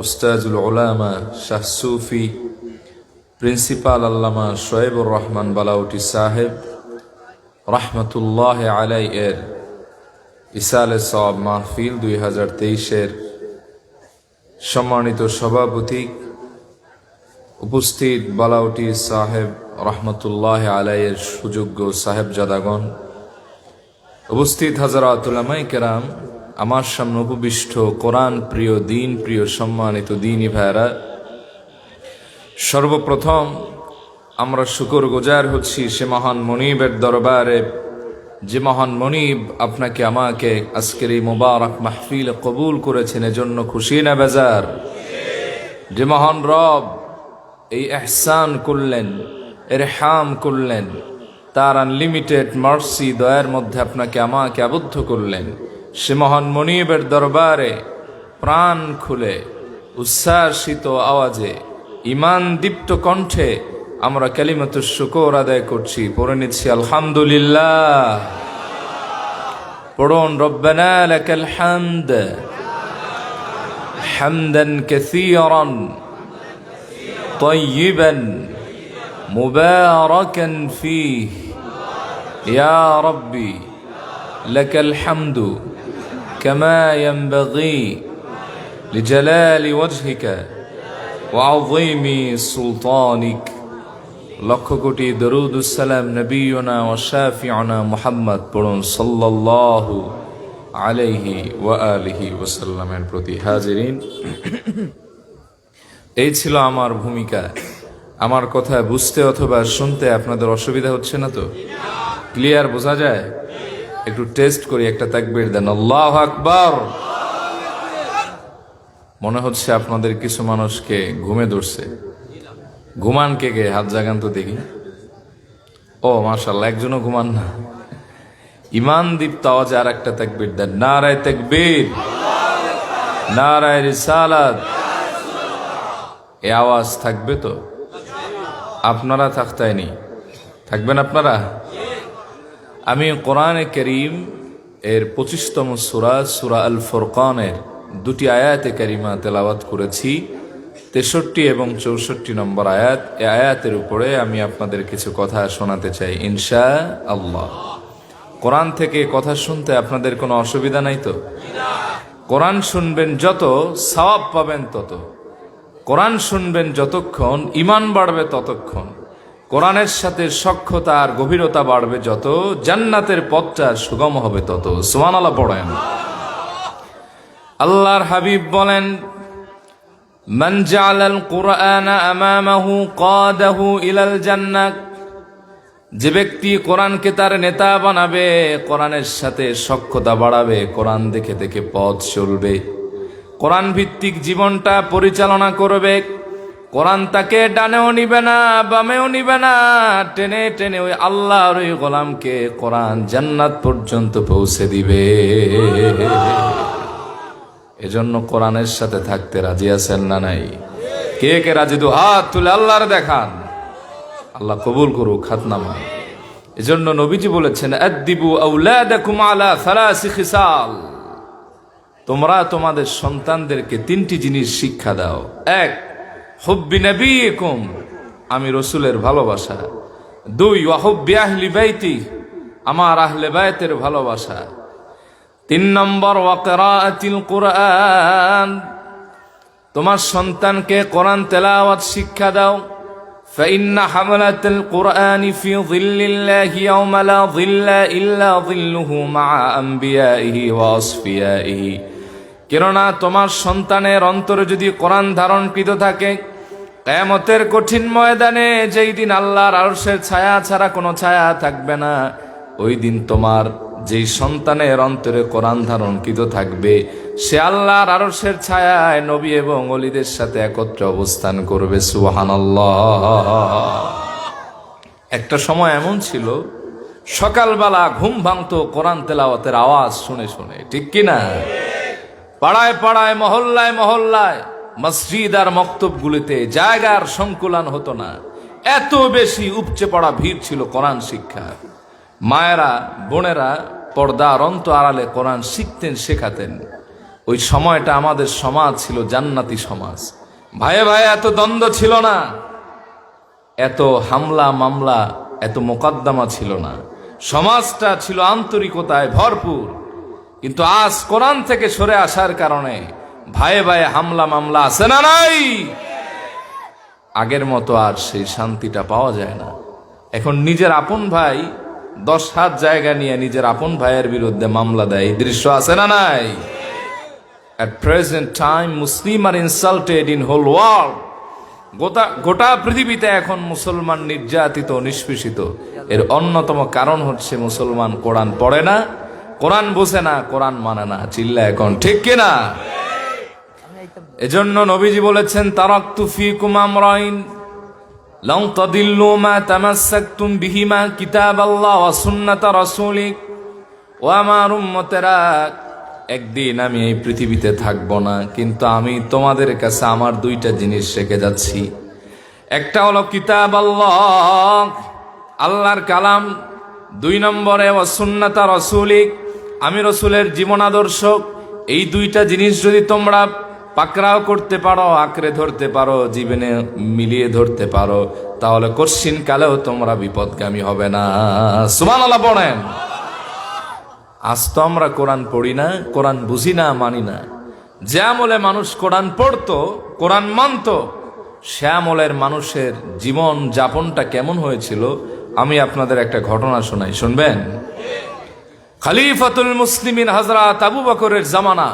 উস্তাজুল ওলামা শাহ সুফি, প্রিন্সিপাল আল্লামা শোয়েবুর রহমান বালাউটি সাহেব, রহমতুল্লাহ আলাই এর ইসালে সব মাহফিল দুই হাজার তেইশের সম্মানিত সভাপতি উপস্থিত বালাউটি সাহেব, রহমতুল্লাহ আলাইয়ের সুযোগ্য সাহেব সাহেবজাদাগণ, উপস্থিত হাজারাতুলামাই কেরাম আমার সামনে উপবিষ্ট কোরআন প্রিয়, দিন প্রিয়, সম্মানিত দিনই ভাইরা সর্বপ্রথম আমরা শুকর গুজার হচ্ছি সে মহান মনিবের দরবারে। যে মহান মনিব আপনাকে, আমাকে আজকের এই মোবারক মাহফিল কবুল করেছেন, এজন্য খুশি না বেজার? যে মহান রব এই এহসান করলেন, এরহাম করলেন, তার আনলিমিটেড মার্সি দয়ার মধ্যে আপনাকে, আমাকে আবদ্ধ করলেন। সে মহান মনিবের দরবারে প্রাণ খুলে উচ্ছ্বাসিত আওয়াজে ইমান দীপ্ত কণ্ঠে আমরা কালিমত শুকর আদায় করছি পড়ে নিচ্ছি আলহামদুলিল্লাহ পড়ুন রব্বানা লাকাল হামদ হামদান কাসীরান طيبا مباركا فيه يا ربي لك الحمد كما ينبغي لجلال وجهك وعظيم سلطانك লক্ষ কোটি দরুদুসালাম নবীনা ও শাফিআনা মুহাম্মদ পড়ুন সাল্লাল্লাহু আলাইহি ওয়া আলিহি ওয়াসাল্লামের প্রতি হাজিরিন এই ছিল আমার ভূমিকা আমার কথা বুঝতে অথবা শুনতে আপনাদের অসুবিধা হচ্ছে না তো ক্লিয়ার বোঝা যায় একটু টেস্ট করি, একটা তাকবির দেন। আল্লাহ আকবার। মনে হচ্ছে আপনাদের কিছু মানুষকে ঘুমে ধরছে। ঘুমান কে কে? হাত জাগান তো দেখি। ও মাশাল্লাহ একজনও ঘুমান না। ইমান দীপ্ত আওয়াজে আর একটা তাকবির দেন। নারায় তাকবীর। নারায় রিসালাত। এ আওয়াজ থাকবে তো? আপনারা থাকতায়নি। থাকবেন আপনারা? আমি কোরআনে করিম এর পঁচিশতম সুরা সুরা আল ফোরকানের দুটি আয়াতে কারিমা তেলাওয়াত করেছি। তেষট্টি এবং চৌষট্টি নম্বর আয়াত। এ আয়াতের উপরে আমি আপনাদের কিছু কথা শোনাতে চাই ইনশা আল্লাহ কোরআন থেকে কথা শুনতে আপনাদের কোনো অসুবিধা নাই তো? কোরআন শুনবেন যত, সওয়াব পাবেন তত। কোরআন শুনবেন যতক্ষণ ইমান বাড়বে ততক্ষণ। কোরআনের সাথে সক্ষতা আর গভীরতা বাড়বে যত জান্নাতের পথটা সুগম হবে তত সুমান আল্লাহ পড়েন আল্লাহর হাবিব বলেন من جعل القرآن أمامه قاده إلى الجنة যে ব্যক্তি কোরআনকে তার নেতা বানাবে কোরআনের সাথে সক্ষতা বাড়াবে কোরআন দেখে দেখে পথ চলবে কোরআন ভিত্তিক জীবনটা পরিচালনা করবে কোরআন তাকে ডানেও নিবে না, বামেও নিবে না। টেনে টেনে ওই আল্লাহর ওই গোলামকে কোরআন জান্নাত পর্যন্ত পৌঁছে দিবে। এজন্য কোরআনের সাথে থাকতে রাজি আছেন না নাই? কে কে রাজি? দু হাত তুলে আল্লাহর দেখান। আল্লাহ কবুল করুক খাতনামা এজন্য নবীজি বলেছেন তোমরা তোমাদের সন্তানদেরকে তিনটি জিনিস শিক্ষা দাও। এক হব্বি নবীকুম আমি রসুলের ভালোবাসা দুই ওয়াহব্বি আহলি বাইতি আমার আহলে বাইতের ভালোবাসা তিন নম্বর ওয়াকরাতিল কোরআন তোমার সন্তানকে কোরআন তেলাওয়াত শিক্ষা দাও فإن حملة القرآن في ظل الله يوم لا ظل إلا ظله مع أنبيائه وأصفيائه কেননা তোমার সন্তানের অন্তরে যদি কোরআন ধারণকৃত থাকে কেমতের কঠিন ময়দানে যেই দিন আল্লাহর আরশের ছায়া ছাড়া কোনো ছায়া থাকবে না, ওই দিন তোমার যেই সন্তানের অন্তরে কোরআন ধারণকৃত থাকবে, সে আল্লাহর আরশের ছায়ায় নবী এবং অলিদের সাথে একত্রে অবস্থান করবে, সুবহানাল্লাহ। একটা সময় এমন ছিল, সকালবেলা ঘুম ভাঙতো কোরআন তেলাওয়াতের আওয়াজ শুনে শুনে, ঠিক কি না পাড়ায় পাড়ায়, মহল্লায় মহল্লায় মসজিদ আর মক্তবগুলিতে জায়গার সংকুলান হতো না। এত বেশি উপচে পড়া ভিড় ছিল কোরআন শিক্ষা। মায়েরা, বোনেরা পর্দার অন্ত আড়ালে কোরআন শিখতেন, শেখাতেন। ওই সময়টা আমাদের সমাজ ছিল জান্নাতি সমাজ। ভাইয়ে ভাই, এত দ্বন্দ্ব ছিল না। এত হামলা মামলা, এত মোকদ্দমা ছিল না। সমাজটা ছিল আন্তরিকতায় ভরপুর। কিন্তু আজ কোরআন থেকে সরে আসার কারণে ভাইয়ে ভাই হামলা মামলা আছে না নাই? আগের মতো আর সেই শান্তিটা পাওয়া যায় না। এখন নিজের আপন ভাই দশ হাত জায়গা নিয়ে নিজের আপন ভাইয়ের বিরুদ্ধে মামলা দেয়, এই দৃশ্য আছে না নাই? At present time Muslim are insulted in whole world গোটা গোটা পৃথিবীতে এখন মুসলমান নির্যাতিত, নিষ্পেষিত। এর অন্যতম কারণ হচ্ছে মুসলমান কোরআন পড়ে না, কোরআন বোঝে না, কোরআন মানে না। চিল্লা এখন ঠিক কিনা? এজন্য নবীজি বলেছেন তারাক তুফি কুমামরাইন লং তদিল্লু মা তামাসাকতুম বিহিমা কিতাব আল্লাহ ওয়া সুন্নাত রাসূলিক ও আমার উম্মতেরা একদিন আমি এই পৃথিবীতে থাকব না, কিন্তু আমি তোমাদের কাছে আমার দুইটা জিনিস রেখে যাচ্ছি। একটা হলো কিতাব আল্লাহ আল্লাহর কালাম, দুই নম্বরে ও সুন্নাতা রসুলিক, আমি রসুলের জীবন আদর্শ এই দুইটা জিনিস যদি তোমরা পাকড়াও করতে পারো, আঁকড়ে ধরতে পারো, জীবনে মিলিয়ে ধরতে পারো, তাহলে কশ্চিন কালেও তোমরা বিপদগামী হবে না। সুমান আল্লাহ পড়েন আজ তো আমরা কোরআন পড়ি না, কোরআন বুঝি না, মানি না। যে আমলে মানুষ কোরআন পড়তো, কোরআন মানত, সে আমলের মানুষের জীবন যাপনটা কেমন হয়েছিল, আমি আপনাদের একটা ঘটনা শোনাই, শুনবেন? খালিফাতুল মুসলিমিন হাজরা তাবু বকরের জামানা।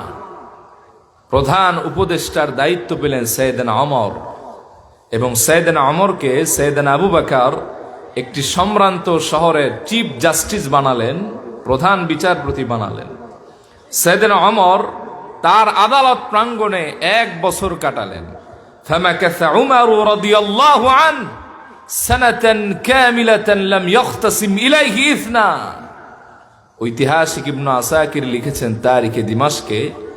প্রধান উপদেষ্টার দায়িত্ব পেলেন সৈয়দান অমর। এবং সৈয়দান অমরকে সৈয়দান আবু বাকার একটি সম্ভ্রান্ত শহরের চিফ জাস্টিস বানালেন, প্রধান বিচারপতি বানালেন। সৈয়দান অমর তার আদালত প্রাঙ্গণে এক বছর কাটালেন। ঐতিহাসিক ইবনু আসাকির লিখেছেন তারিখে দিমাসকে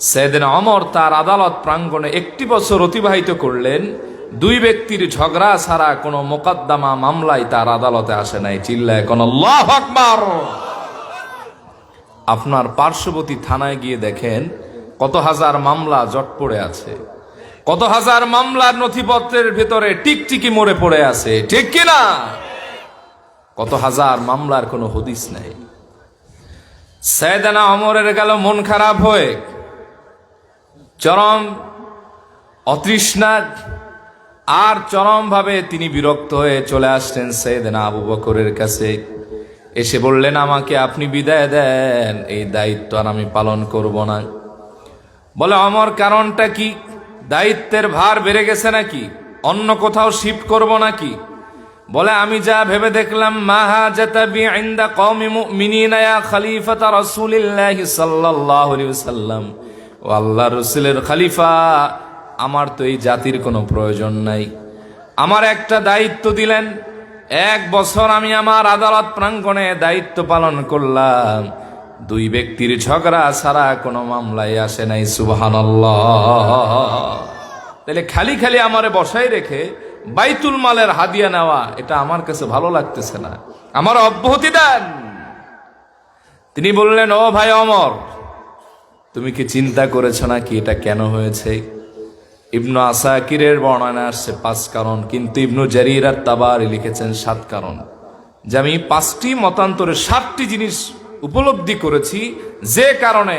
সেদিন অমর তার আদালত প্রাঙ্গণে একটি বছর অতিবাহিত করলেন। দুই ব্যক্তির ঝগড়া ছাড়া কোনো মোকদ্দমা মামলায় তার আদালতে আসে নাই। চিল্লায় কোন আপনার পার্শ্ববর্তী থানায় গিয়ে দেখেন কত হাজার মামলা জট পড়ে আছে। কত হাজার মামলার নথিপত্রের ভেতরে টিকটিকি মরে পড়ে আছে। ঠিক কিনা? কত হাজার মামলার কোনো হদিস নাই। সৈয়দানা অমরের গেল মন খারাপ হয়ে চরম অতৃষ্ণা আর চরমভাবে তিনি বিরক্ত হয়ে চলে আসলেন সৈয়দনা আবু বকরের কাছে। এসে বললেন, আমাকে আপনি বিদায় দেন, এই দায়িত্ব আর আমি পালন করব না। বলে আমার কারণটা কি? দায়িত্বের ভার বেড়ে গেছে নাকি? অন্য কোথাও শিফট করব নাকি? বলে, আমি যা ভেবে দেখলাম, মাহা জাতাবি ইনদা কওমি মুমিনিনা ইয়া খলিফাতা রাসূলিল্লাহি সাল্লাল্লাহু আলাইহি ওয়াসাল্লাম। ও আল্লাহ রসুলের খালিফা, আমার তো এই জাতির কোনো প্রয়োজন নাই। আমার একটা দায়িত্ব দিলেন, এক বছর আমি আমার আদালত প্রাঙ্গণে দায়িত্ব পালন করলাম। দুই ব্যক্তির ঝগড়া ছাড়া কোনো মামলায় আসে নাই সুবাহান তাহলে খালি খালি আমারে বসাই রেখে বাইতুল মালের হাদিয়া নেওয়া, এটা আমার কাছে ভালো লাগতেছে না। আমার অব্যাহতি দেন। তিনি বললেন, ও ভাই অমর তুমি কি চিন্তা করেছ না কি এটা কেন হয়েছে? ইবনু আসাকিরের বর্ণনা আসছে পাঁচ কারণ, কিন্তু ইবনু জারির আর তাবারি লিখেছেন সাত কারণ। যে আমি পাঁচটি মতান্তরে সাতটি জিনিস উপলব্ধি করেছি, যে কারণে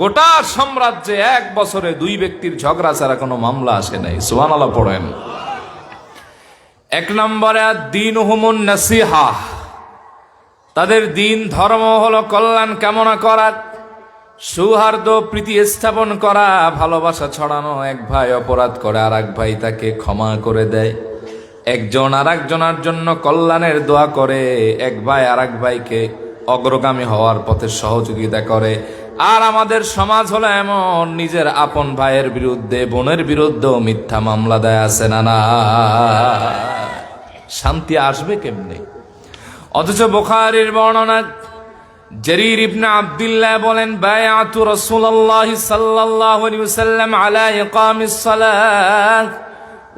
গোটা সাম্রাজ্যে এক বছরে দুই ব্যক্তির ঝগড়া ছাড়া কোনো মামলা আসে নাই। সুবহানাল্লাহ, পড়েন। এক নম্বরে দিন হুমুন নাসিহা। তাদের দিন ধর্ম হলো কল্যাণ কামনা করা সৌহার্দ্য প্রীতি স্থাপন করা, ভালোবাসা ছড়ানো, এক ভাই অপরাধ করে আর এক ভাই তাকে ক্ষমা করে দেয়। একজন আর একজনের জন্য কল্যাণের দোয়া করে, এক ভাই আর এক ভাইকে অগ্রগামী হওয়ার পথে সহযোগিতা করে। আর আমাদের সমাজ হলো এমন, নিজের আপন ভাইয়ের বিরুদ্ধে, বোনের বিরুদ্ধেও মিথ্যা মামলা দেয়, আছে না না? শান্তি আসবে কেমনে? অথচ বোখারির বর্ণনা জরির ইবনে আব্দুল্লাহ বলেন, বায়াতু রাসূলুল্লাহ সাল্লাল্লাহু আলাইহি ওয়াসাল্লাম আলা ইকামিস সালাত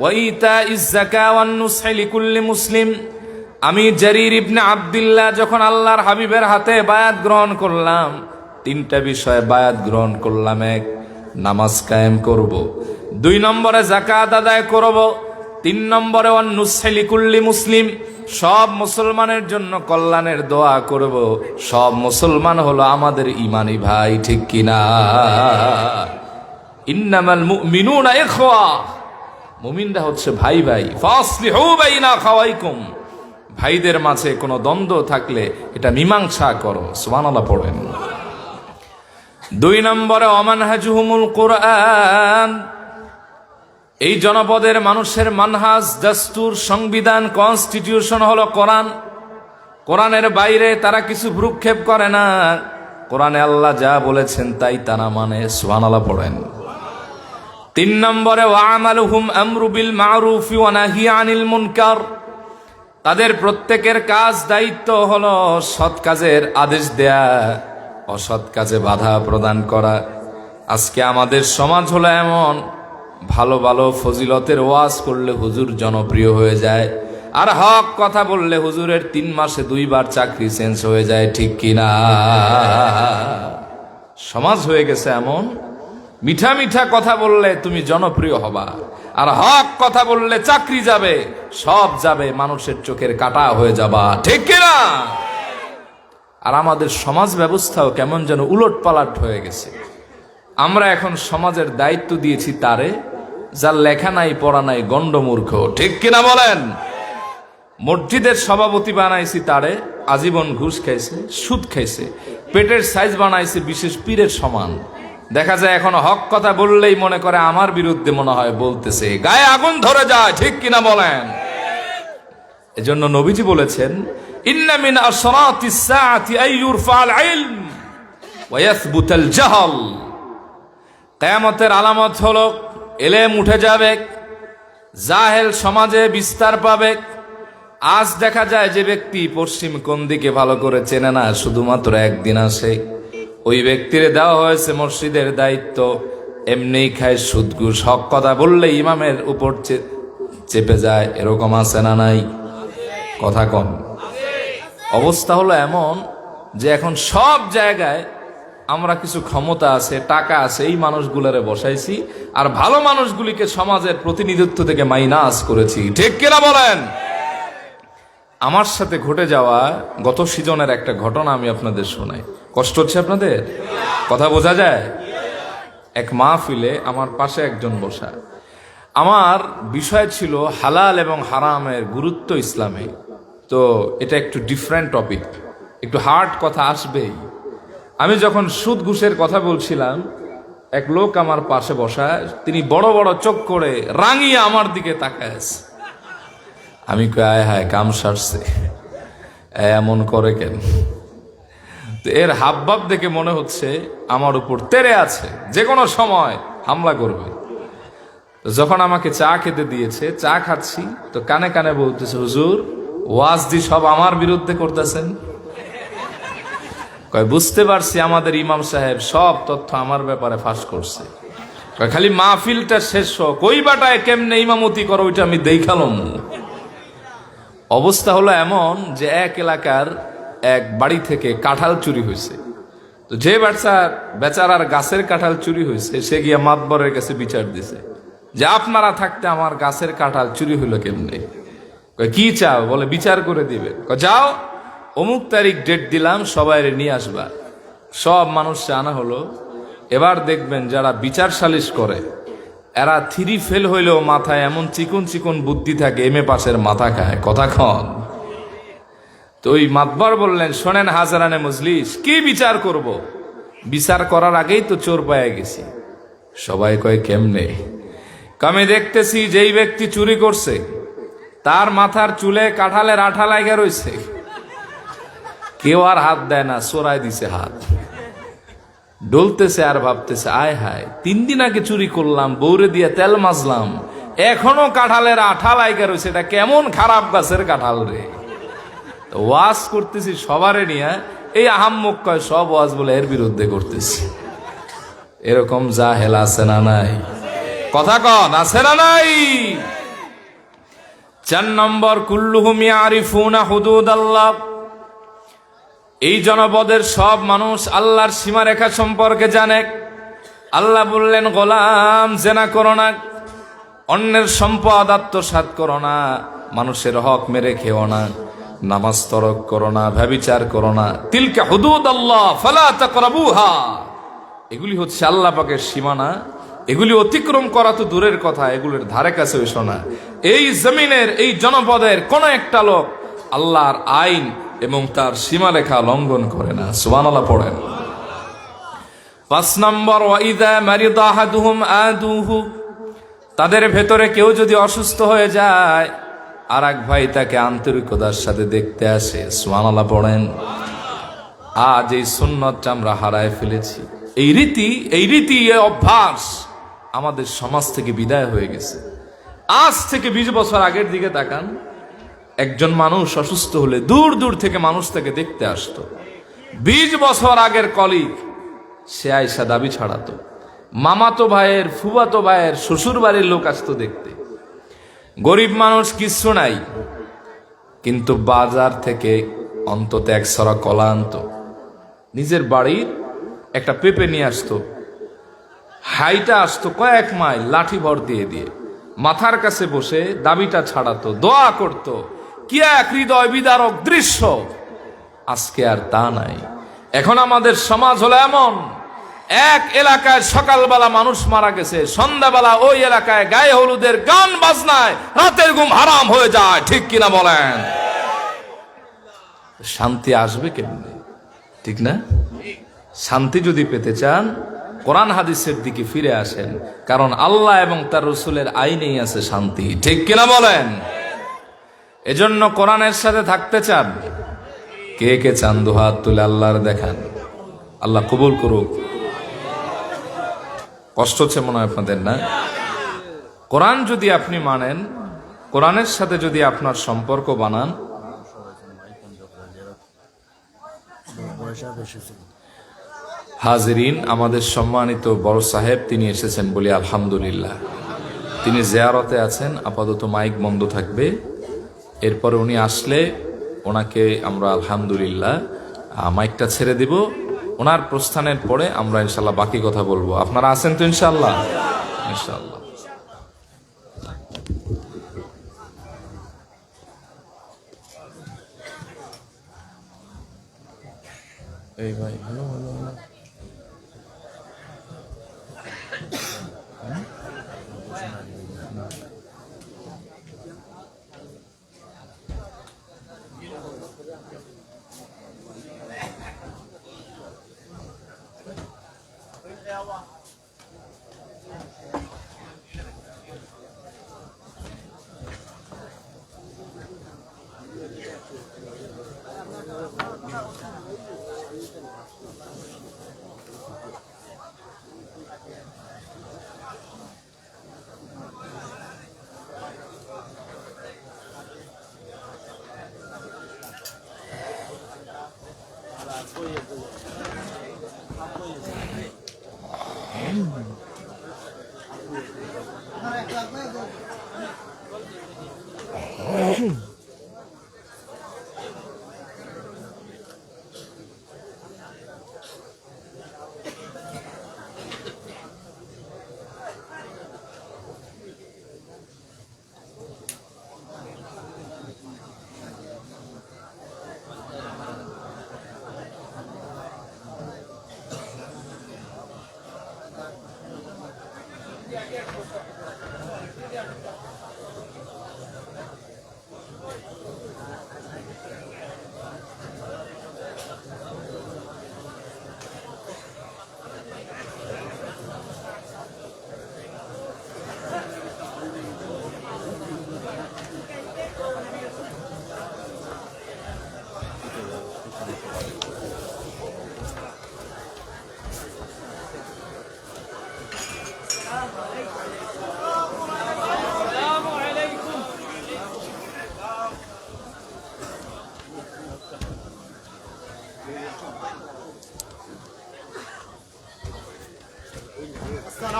ওয়া ইতাইজ যাকাত ওয়ান নুসহি লিকুল্লি মুসলিম। আমি জরির ইবনে আব্দুল্লাহ যখন আল্লাহর হাবিবের হাতে বায়াত গ্রহণ করলাম, তিনটা বিষয়ে বায়াত গ্রহণ করলাম। এক, নামাজ কায়েম করব। দুই নম্বরে জাকাত আদায় করব। তিন নম্বরে অন্নুসাইলিকুল্লি মুসলিম। সব মুসলমানের জন্য কল্যাণের দোয়া করব। সব মুসলমান হলো আমাদের ইমানি ভাই, ঠিক কিনা? ইন্নামাল ইখওয়া। মুমিনরা হচ্ছে ভাই ভাই। ফাসলিহু খাওয়াইকুম। ভাইদের মাঝে কোনো দ্বন্দ্ব থাকলে এটা মীমাংসা করো। সুবহানাল্লাহ পড়েন। দুই নম্বরে অমান অমানহাজুহুমুল কোরআন। এই জনপদের মানুষের মানহাজ, দাস্তুর সংবিধান, কনস্টিটিউশন হলো কোরআন। কোরআনের বাইরে তারা কিছু ভ্রুক্ষেপ করে না। কোরআনে আল্লাহ যা বলেছেন তাই তারা মানে সুবহানাল্লাহ পড়েন। তিন নম্বরে ওয়ামালুহুম আমরু বিল মারুফ ওয়া নাহি আনিল মুনকার। তাদের প্রত্যেকের কাজ, দায়িত্ব হলো সৎ কাজের আদেশ দেয়া, অসৎ কাজে বাধা প্রদান করা। আজকে আমাদের সমাজ হলো এমন ভালো ভালো ফজিলতের ওয়াজ করলে হুজুর জনপ্রিয় হয়ে যায়। আর হক কথা বললে হুজুরের তিন মাসে দুইবার চাকরি চেঞ্জ হয়ে যায়, ঠিক কিনা? সমাজ হয়ে গেছে এমন। মিঠা মিঠা কথা বললে তুমি জনপ্রিয় হবা। আর হক কথা বললে চাকরি যাবে, সব যাবে, মানুষের চোখের কাটা হয়ে যাবা, ঠিক কিনা? আর আমাদের সমাজ ব্যবস্থাও কেমন যেন উলট পালাট হয়ে গেছে। আমরা এখন সমাজের দায়িত্ব দিয়েছি তারে। যার লেখা নাই, পড়া নাই, গণ্ডমূর্খ। ঠিক কিনা বলেন? মসজিদের সভাপতি বানাইছি তারে, আজীবন ঘুষ খাইছে, সুদ খাইছে। পেটের সাইজ বানাইছে বিশেষ পীরের সমান। দেখা যায় এখন হক কথা বললেই মনে করে আমার বিরুদ্ধে মনে হয় বলতেছে। গায়ে আগুন ধরে যায়, ঠিক কিনা বলেন? এজন্য নবীজি বলেছেন, ইন্না মিন আসরাতিস সাআতি আই ইউরফাল ইলম ওয়া ইয়াসবুতাল জাহল। কিয়ামতের আলামত হলো এলেম উঠে যাবে, জাহেল সমাজে বিস্তার পাবে। আজ দেখা যায় যে ব্যক্তি পশ্চিম কোন দিকে ভালো করে চেনে না, শুধুমাত্র একদিন আসে। ওই ব্যক্তির দেওয়া হয়েছে মসজিদের দায়িত্ব, এমনিই খায় সুদ ঘুষ হক কথা বললে ইমামের উপর চেপে যায়, এরকম আছে না নাই? কথা কম। অবস্থা হলো এমন যে এখন সব জায়গায় আমরা কিছু ক্ষমতা আছে, টাকা আছে, এই মানুষগুলারে বসাইছি, আর ভালো মানুষগুলিকে সমাজের প্রতিনিধিত্ব থেকে মাইনাস করেছি। ঠিক কিনা বলেন? আমার সাথে ঘটে যাওয়া গত সিজনের একটা ঘটনা আমি আপনাদের শোনাই। কষ্ট হচ্ছে আপনাদের? কথা বোঝা যায়? এক মাহফিলে আমার পাশে একজন বসা। আমার বিষয় ছিল হালাল এবং হারামের গুরুত্ব ইসলামে। তো এটা একটু ডিফারেন্ট টপিক একটু হার্ড কথা আসবেই। আমি যখন সুদ ঘুষের কথা বলছিলাম, এক লোক আমার পাশে বসা তিনি বড় বড় চোখ করে রাঙিয়ে আমার দিকে তাকায়। আমি আয় হায়, কাম সারছে। এমন করে কেন? এর হাবভাব দেখে মনে হচ্ছে আমার উপর তেরে আছে, যে কোনো সময় হামলা করবে। যখন আমাকে চা খেতে দিয়েছে, চা খাচ্ছি, তো কানে কানে বলতেছে, হুজুর ওয়াজ দি সব আমার বিরুদ্ধে করতেছেন? কয়, বুঝতে পারছি আমাদের ইমাম সাহেব সব তথ্য আমার ব্যাপারে ফাঁস করছে। খালি মাহফিলটা শেষ হোক, ওই বাটায় কেমনে ইমামতি করো, ওইটা আমি দেখালাম অবস্থা হলো এমন যে এক এলাকার এক বাড়ি থেকে কাঁঠাল চুরি হয়েছে। তো যে বাচ্চা, বেচারার গাছের কাঁঠাল চুরি হয়েছে, সে গিয়া মাতবরের কাছে বিচার দিছে যে আপনারা থাকতে আমার গাছের কাঁঠাল চুরি হইল কেমনে? কি চাও? বলে, বিচার করে দিবে। যাও। অমুক তারিখ ডেট দিলাম, সবাই নিয়ে আসবা। সব মানুষকে আনা হলো। এবার দেখবেন যারা বিচার সালিশ করে, এরা থ্রি ফেল হইলেও মাথায় এমন চিকন চিকন বুদ্ধি থাকে, এম এ পাশের মাথা খায়। কথা খন তো ওই মাতবার বললেন, শোনেন হাজারানে মজলিস, কি বিচার করব। বিচার করার আগেই তো চোর পায়ে গেছি। সবাই কয়, কেমনে? আমি দেখতেছি যেই ব্যক্তি চুরি করছে, তার মাথার চুলে কাঁঠালের আঠা লাগা রয়েছে কেউ আর হাত দেয় না চোরাই দিছে হাত। ডলতেছে আর ভাবতেছে, আয় হায়, তিন দিন আগে চুরি করলাম বৌরে দিয়ে তেল মাজলাম, এখনও কাঁঠালের আঠা লাইগা রয়েছে এটা কেমন খারাপ গাছের কাঁঠাল রে। ওয়াজ করতেছি সবারে নিয়ে, এই আহাম্মক কয়, সব ওয়াজ বলে এর বিরুদ্ধে করতেছি। এরকম যা হেলা আছে না নাই। কথা কন, আছে না নাই? চার নম্বর, কুল্লুহুম ইয়ারিফুনা হুদুদ আল্লাহ এই জনপদের সব মানুষ আল্লাহর সীমারেখা সম্পর্কে জানে। আল্লাহ বললেন, গোলাম, জেনা করো না। অন্যের সম্পদ আত্মসাত করো না। মানুষের হক মেরে খেও না। নামাজ তরক করো না, ব্যবিচার করো না। তিলকা হুদুদ আল্লাহ, ফালা এগুলি হচ্ছে আল্লাহ পাকের সীমানা। এগুলি অতিক্রম করা তো দূরের কথা, এগুলির ধারে কাছে এই জমিনের, এই জনপদের কোন একটা লোক আল্লাহর আইন এবং তার সীমারেখা লঙ্ঘন করে না। সুবহানাল্লাহ, পড়েন। পাঁচ নম্বর তাদের ভেতরে কেউ যদি অসুস্থ হয়ে যায় আর এক ভাই তাকে আন্তরিকতার সাথে দেখতে আসে। সুবহানাল্লাহ, পড়েন। আজ এই সুন্নতটা আমরা হারায় ফেলেছি। এই রীতি এই রীতি অভ্যাস আমাদের সমাজ থেকে বিদায় হয়ে গেছে। আজ থেকে বিশ বছর আগের দিকে তাকান। একজন মানুষ অসুস্থ হলে দূর দূর থেকে মানুষ তাকে দেখতে আসতো। বিশ বছর আগের কলিগ, সে আয়সা দাবি ছাড়াতো। মামাতো ভাইয়ের, ফুবাতো ভাইয়ের শ্বশুর বাড়ির লোক আসতো দেখতে। গরিব মানুষ কিচ্ছু নাই, কিন্তু বাজার থেকে অন্তত এক সরা কলা আনতো। নিজের বাড়ির একটা পেঁপে নিয়ে আসতো। হাইটা আসতো কয়েক মাইল, লাঠি ভর দিয়ে দিয়ে। মাথার কাছে বসে দাবিটা ছাড়াতো, দোয়া করত। কি এক হৃদয় বিদারক দৃশ্য? আজকে আর তা নাই। এখন আমাদের সমাজ হলো এমন। এক এলাকায় সকালবেলা মানুষ মারা গেছে, সন্ধ্যাবেলা ওই এলাকায় গায়ে হলুদের গান বাজনায় রাতের ঘুম হারাম হয়ে যায়, ঠিক কিনা বলেন? শান্তি আসবে কেমনে? ঠিক না? শান্তি যদি পেতে চান, কোরআন হাদিসের দিকে ফিরে আসেন, কারণ আল্লাহ এবং তার রসুলের আইনেই আছে শান্তি, ঠিক কিনা বলেন? এজন্য কোরআনের সাথে থাকতে চান? কে কে চান? দুহাত তুলে আল্লাহর দেখান। আল্লাহ কবুল করুক। কষ্ট হচ্ছে মনে হয় আপনাদের, না? কোরআন যদি আপনি মানেন, কোরআনের সাথে যদি আপনার সম্পর্ক বানান, হাজিরিন, আমাদের সম্মানিত বড় সাহেব, তিনি এসেছেন বলি আলহামদুলিল্লাহ। তিনি জেয়ারতে আছেন, আপাতত মাইক বন্ধ থাকবে। এরপরে উনি আসলে ওনাকে আমরা আলহামদুলিল্লাহ মাইকটা ছেড়ে দিব। ওনার প্রস্থানের পরে আমরা ইনশাল্লাহ বাকি কথা বলব। আপনারা আছেন তো ইনশাল্লাহ ইনশাল্লাহ এই ভাই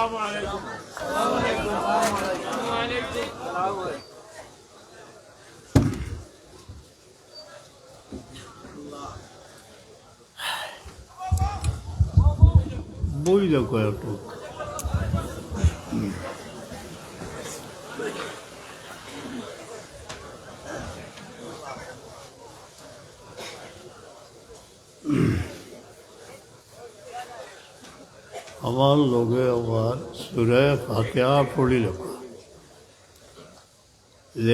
বই আলাইকুম আসসালামু আলাইকুম Mm-hmm. আমার লগে আবার সুরে ফাতেহা পড়িল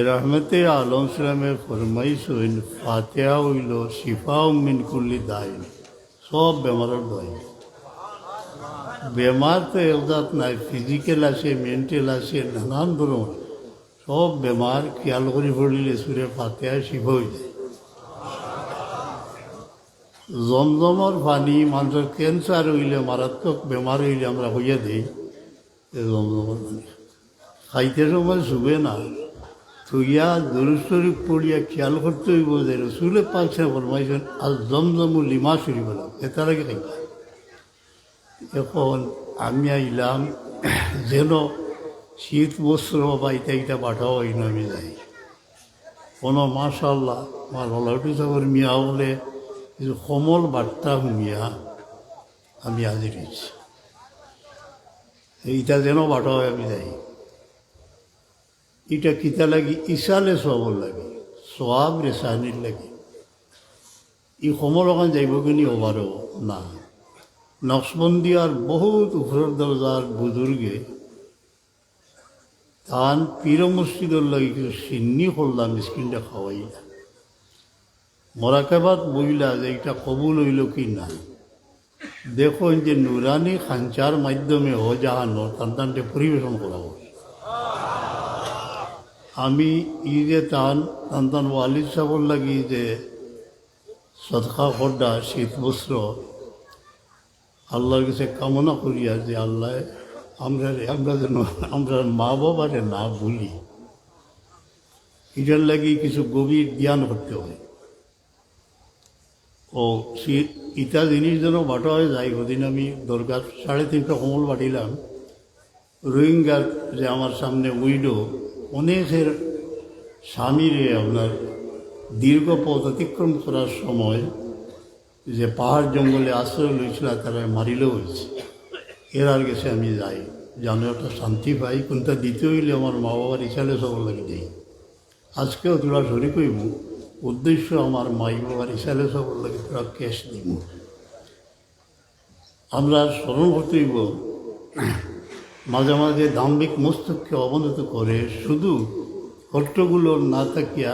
রহমতে আলম সালামের ফরমাইশ হইল, ফাতেহা হইল, শিফা মিন কুল্লি দাইন, সব বেমারের দই বেমার তো এজাত নাই ফিজিক্যাল আছে মেন্টাল আছে, নানান ধরনের। সব বেমার খেয়াল করে পড়লে সুরে ফাতেহা শিফা হয়ে যায়। জমজমর পানি মানুষের ক্যান্সার হইলে মারাত্মক বেমার হইলে আমরা হইয়া দিই জমজমর পানি। খাইতে সময় শুবে না। থুইয়া দরুস্তরি পড়িয়া খেয়াল করতে হইব যে রসুলে পাকছে ফরমাইছেন আজ জমজমু লিমা শুরি বলা এটার আগে খাইবা। এখন আমি আইলাম, যেন শীত বস্ত্র বা ইটা ইটা পাঠাও এই আমি যাই। কোনো মাশাল্লাহ আমার হলাউটি সাগর মিয়া বলে কিছু সমল বার্তা শুনিয়া আমি আজি রয়েছি। এইটা যেন বাটা হয় আমি যাই। এটা কিতা লাগি? ইসালে সবর লাগে সব রেসানির লাগে। ই সমল অকণ যাইব কিনি অবারও না। নকশবন্দি আর বহুত উপরের দরজার বুজুর্গে তান পীর মসজিদের লাগে কিছু সিন্নি করলাম স্কিনটা খাওয়াই না। মরাকাবাদ বইলা যে এটা কবুল হইল কি না? দেখো যে নুরানি খাঞ্চার মাধ্যমে ও জাহানো সন্তানকে পরিবেশন করা। আমি ই যে তান সন্তান ওয়ালিদ সাহর লাগি যে সদকা খড্ডা শীত বস্ত্র আল্লাহর কাছে কামনা করিয়া যে আল্লাহ আমরা আমরা যেন, আমরা মা বাবারে না ভুলি। এটার লাগি কিছু গভীর জ্ঞান করতে হয়। ও ইটা জিনিস যেন বাটা হয়ে যায়। ওদিন আমি দরকার সাড়ে তিনটা কমল বাটিলাম রোহিঙ্গার যে আমার সামনে উইডো অনেকের স্বামীরে আপনার দীর্ঘ পথ অতিক্রম করার সময় যে পাহাড় জঙ্গলে আশ্রয় লইছিল তারা মারিলেও হয়েছে এর আর গেছে আমি যাই। জানো একটা শান্তি পাই, কোনটা দিতে হইলে আমার মা বাবার ইচ্ছালে সব লাগে দেই। আজকেও তোরা সরি কইব উদ্দেশ্য আমার মাই বাবার ইচ্ছালে সব লাগে তোরা ক্যাশ দিব আমরা স্মরণ করতে হইব, মাঝে মাঝে দাম্ভিক মস্তককে অবনত করে শুধু হট্টগুলো না থাকিয়া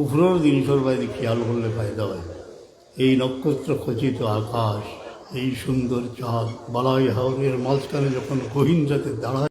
উপরের জিনিসের বাইরে খেয়াল করলে ফায়দা হয়। এই নক্ষত্র খচিত আকাশ, এই সুন্দর চাঁদ, বালাই হাওরের মাঝখানে যখন গহীন যাতে দাঁড়ায়